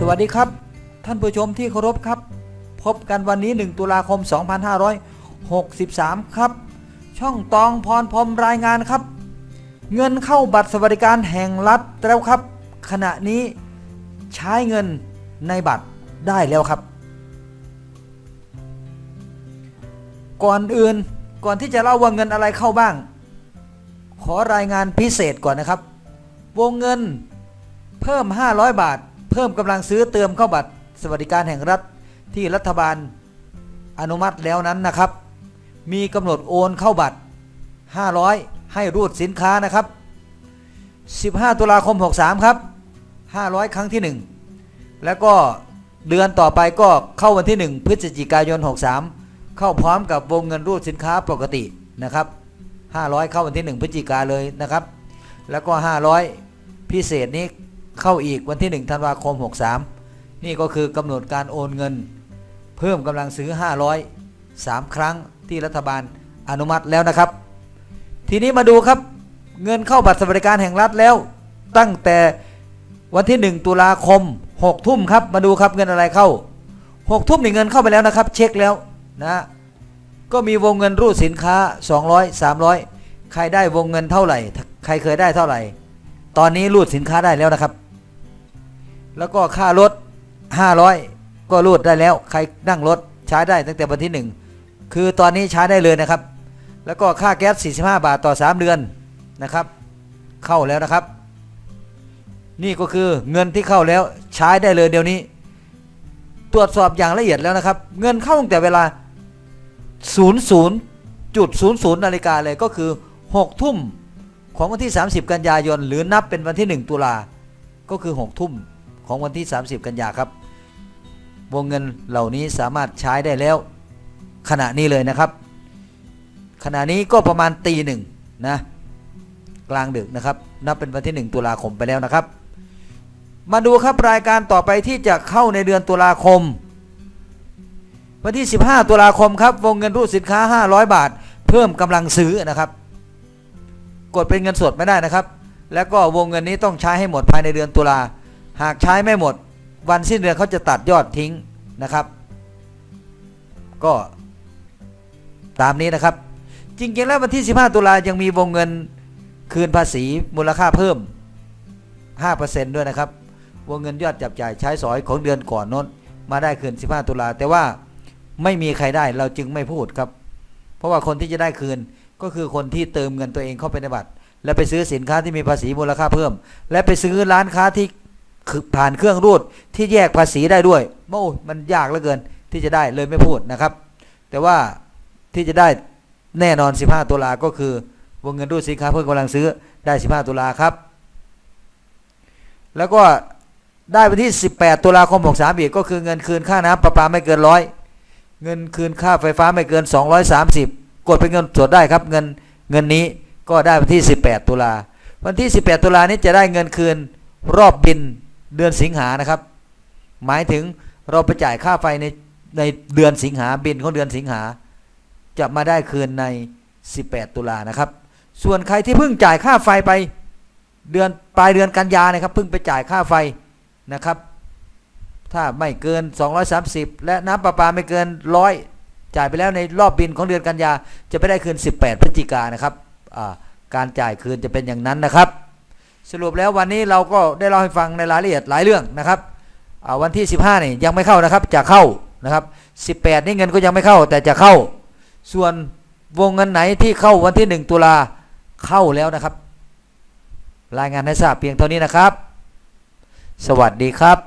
สวัสดีครับ ท่านผู้ชมที่เคารพครับ พบกันวันนี้ 1 ตุลาคม 2563 ครับ ช่องตองพรพรมรายงานครับ เงินเข้าบัตรสวัสดิการแห่งรัฐแล้วครับ ขณะนี้ใช้เงินในบัตรได้แล้วครับ ก่อนอื่นก่อนที่จะเล่าว่าเงินอะไรเข้าบ้าง ขอรายงานพิเศษก่อนนะครับ วงเงินเพิ่ม 500 บาท เพิ่มกำลังซื้อเติมเข้าบัตรสวัสดิการแห่งรัฐที่รัฐบาลอนุมัติแล้วนั้นนะครับ มีกำหนดโอนเข้าบัตร 500 ให้รูดสินค้านะครับ 15 ตุลาคม 63 ครับ 500 ครั้งที่ 1 แล้วก็เดือนต่อไปก็เข้าวันที่ 1 พฤศจิกายน 63 เข้าพร้อมกับวงเงินรูดสินค้าปกตินะครับ 500 เข้าวันที่ 1 พฤศจิกาเลยนะครับ แล้วก็ 500 พิเศษนี้ เข้าอีกวันที่ 1 ธันวาคม 63 นี่ก็คือกำหนดการโอนเงิน เพิ่มกำลังซื้อ 500 3 ครั้งที่รัฐบาลอนุมัติแล้วนะครับ ทีนี้มาดูครับเงินเข้าบัตรสวัสดิการแห่งรัฐแล้ว ตั้งแต่วันที่ 1 ตุลาคม 6 ทุ่มครับมาดูครับเงินอะไรเข้า 6 ทุ่มนี่เงินเข้าไปแล้วนะครับ เช็คแล้วนะก็มีวงเงินรูดสินค้า 200 300 ใครได้วงเงินเท่าไหร่ ใครเคยได้เท่าไหร่ ตอนนี้รูดสินค้าได้แล้วนะครับ แล้วก็ค่ารถ 500 ก็รูดได้แล้ว ใครนั่งรถใช้ได้ตั้งแต่วันที่ 1 คือตอนนี้ใช้ได้เลยนะครับ แล้วก็ค่าแก๊ส 45 บาทต่อ 3 เดือนนะครับ เข้าแล้วนะครับ นี่ก็คือเงินที่เข้าแล้วใช้ได้เลยเดี๋ยวนี้ ตรวจสอบอย่างละเอียดแล้วนะครับ เงินเข้าตั้งแต่เวลา 00.00นาฬิกาเลยก็คือ 6 ทุ่มของวันที่ 30 กันยายน หรือนับเป็นวันที่ 1 ตุลา ก็คือ 6 ทุ่ม ของวันที่ 30 กันยาครับ วงเงินเหล่านี้สามารถใช้ได้แล้ว ขณะนี้เลยนะครับ ขณะนี้ก็ประมาณตีหนึ่งนะกลางดึกนะครับ นับเป็นวันที่ 1 ตุลาคมไปแล้วนะครับ มาดูครับรายการต่อไปที่จะเข้าในเดือนตุลาคม วันที่ 15 ตุลาคมครับ วงเงินรูดสินค้า 500 บาท เพิ่มกำลังซื้อนะครับ กดเป็นเงินสดไม่ได้นะครับ แล้วก็วงเงินนี้ต้องใช้ให้หมดภายในเดือนตุลา หากใช้ไม่หมด วันสิ้นเดือนเขาจะตัดยอดทิ้งนะครับ ก็ตามนี้นะครับ จริงๆแล้ววันที่ 15 ตุลายังมีวงเงินคืนภาษีมูลค่าเพิ่ม 5%ด้วยนะครับ วงเงินยอดจับจ่ายใช้สอยของเดือนก่อนน้น มาได้คืน 15 ตุลาแต่ว่าไม่มีใครได้เราจึงไม่พูดครับ เพราะว่าคนที่จะได้คืนก็คือคนที่เติมเงินตัวเองเข้าไปในบัตร และไปซื้อสินค้าที่มีภาษีมูลค่าเพิ่ม และไปซื้อร้านค้าที่ คือผ่านเครื่องรูดที่แยกภาษีได้ด้วยโอ้มันยากเหลือเกินที่จะได้เลยไม่พูดนะครับ แต่ว่าที่จะได้แน่นอน 15 ตุลาก็คือ วงเงินรูดสินค้าเพิ่มกำลังซื้อได้ 15 ตุลาครับ แล้วก็ได้วันที่ 18 ตุลาคม63อีกก็คือเงินคืนค่าน้ำประปาไม่เกินร้อยเงินคืนค่าไฟฟ้าไม่เกิน 230 กดเป็นเงินสดได้ครับเงินเงินนี้ก็ได้วันที่ 18 ตุลาวันที่ 18 ตุลานี้จะได้เงินคืนรอบบิน เดือนสิงหานะครับ หมายถึงเราไปจ่ายค่าไฟในในเดือนสิงหาบินของเดือนสิงหา จะมาได้คืนใน 18 ตุลานะครับ ส่วนใครที่เพิ่งจ่ายค่าไฟไปเดือนปลายเดือนกันยานะครับเพิ่งไปจ่ายค่าไฟนะครับ ถ้าไม่เกิน 230 และน้ำประปาไม่เกินร้อยจ่ายไปแล้วในรอบบินของเดือนกันยาจะไปได้คืน 18 พฤศจิกานะครับการจ่ายคืนจะเป็นอย่างนั้นนะครับ สรุปแล้ววันนี้เราก็ได้เล่าให้ฟังในรายละเอียดหลายเรื่องนะครับวันที่ 15นี่ยังไม่เข้านะครับจะเข้านะครับ18 นี่เงินก็ยังไม่เข้าแต่จะเข้า ส่วนวงเงินไหนที่เข้าวันที่ 1 ตุลาเข้าแล้วนะครับ รายงานให้ทราบเพียงเท่านี้นะครับ สวัสดีครับ